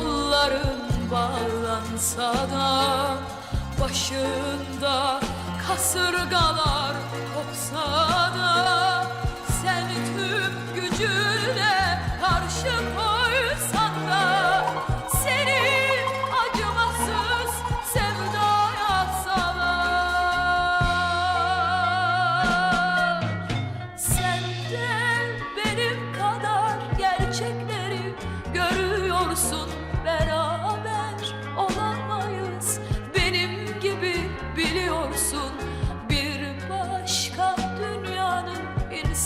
Kolların bağlansa da Başında kasırgalar kopsa da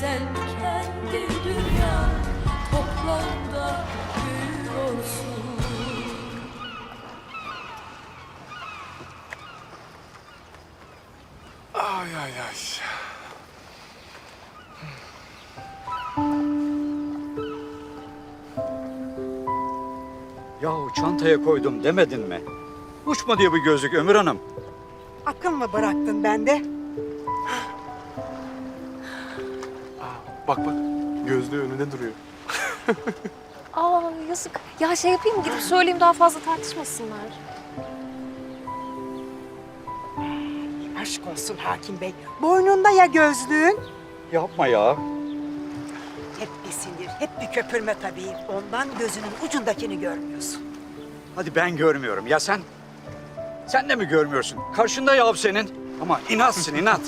Sen kendi dünyanın toprağında büyüyorsun Ay ay ay. Yahu çantaya koydum demedin mi? Uçma diye bu gözlük Ömür Hanım. Akıl mı bıraktın bende? Bak bak gözlüğü önünde duruyor. Aa yazık. Ya şey yapayım gidip söyleyeyim daha fazla tartışmasınlar. Aşk olsun hakim bey. Boynunda ya gözlüğün? Yapma ya. Hep bir sinir, hep bir köpürme tabii. Ondan gözünün ucundakini görmüyorsun. Hadi ben görmüyorum. Ya sen? Sen de mi görmüyorsun? Karşında yav senin. Ama inatsın inat.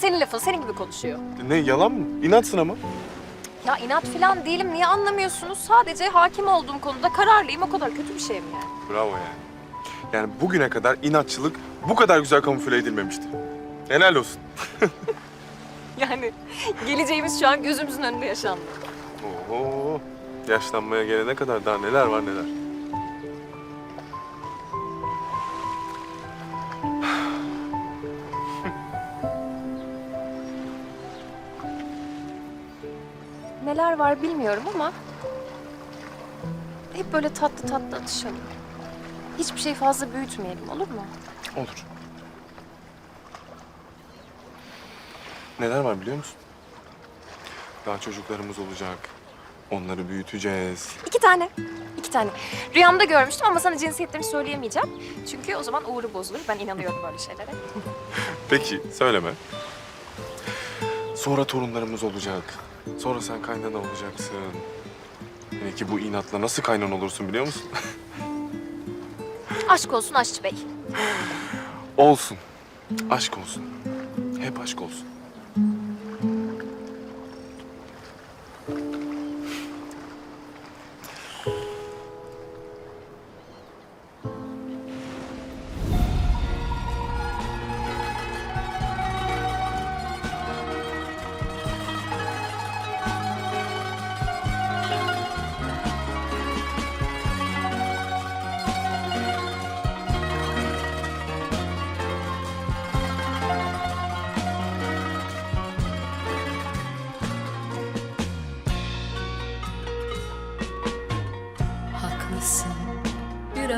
Senin lafın senin gibi konuşuyor. Ne yalan mı? İnatsın ama. Ya inat falan değilim niye anlamıyorsunuz? Sadece hakim olduğum konuda kararlıyım o kadar kötü bir şey mi yani? Bravo yani. Yani bugüne kadar inatçılık bu kadar güzel kamufle edilmemişti. Helal olsun. Yani geleceğimiz şu an gözümüzün önünde yaşandı. Oho. Yaşlanmaya gelene kadar daha neler var neler. Neler var bilmiyorum ama hep böyle tatlı tatlı atışalım. Hiçbir şey fazla büyütmeyelim olur mu? Olur. Neler var biliyor musun? Daha çocuklarımız olacak. Onları büyüteceğiz. İki tane. iki tane. Rüyamda görmüştüm ama sana cinsiyetlerini söyleyemeyeceğim. Çünkü o zaman uğru bozulur. Ben inanıyorum böyle şeylere. Peki söyleme. Sonra torunlarımız olacak. Sonra sen kaynana olacaksın. Peki bu inatla nasıl kaynan olursun biliyor musun? Aşk olsun Aşçı Bey. olsun. Aşk olsun. Hep aşk olsun.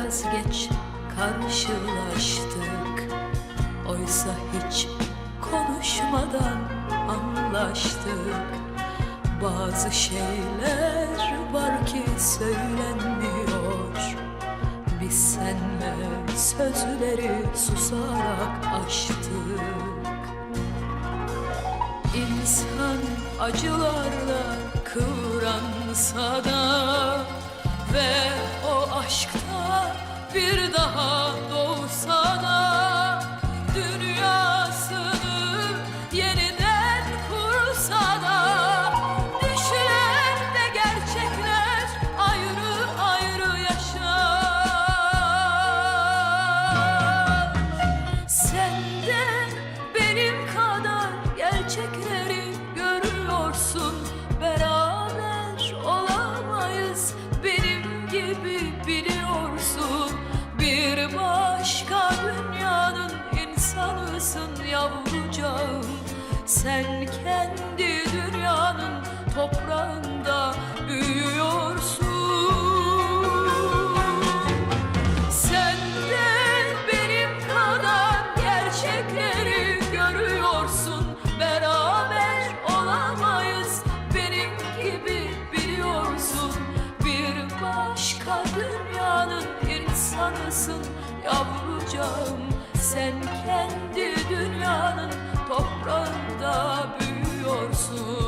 Biraz geç karşılaştık. Oysa hiç konuşmadan anlaştık. Bazı şeyler var ki söylenmiyor. Biz senle sözleri susarak aştık İnsan acılarla kıvransa da Ve o aşkta bir daha doğsa insanısın yavrucağım. Sen kendi dünyanın toprağında büyüyorsun. Sen benim kadar gerçekleri görüyorsun. Beraber olamayız benim gibi biliyorsun. Bir başka dünyanın insanısın yavrucağım Sen kendi dünyanın toprağında büyüyorsun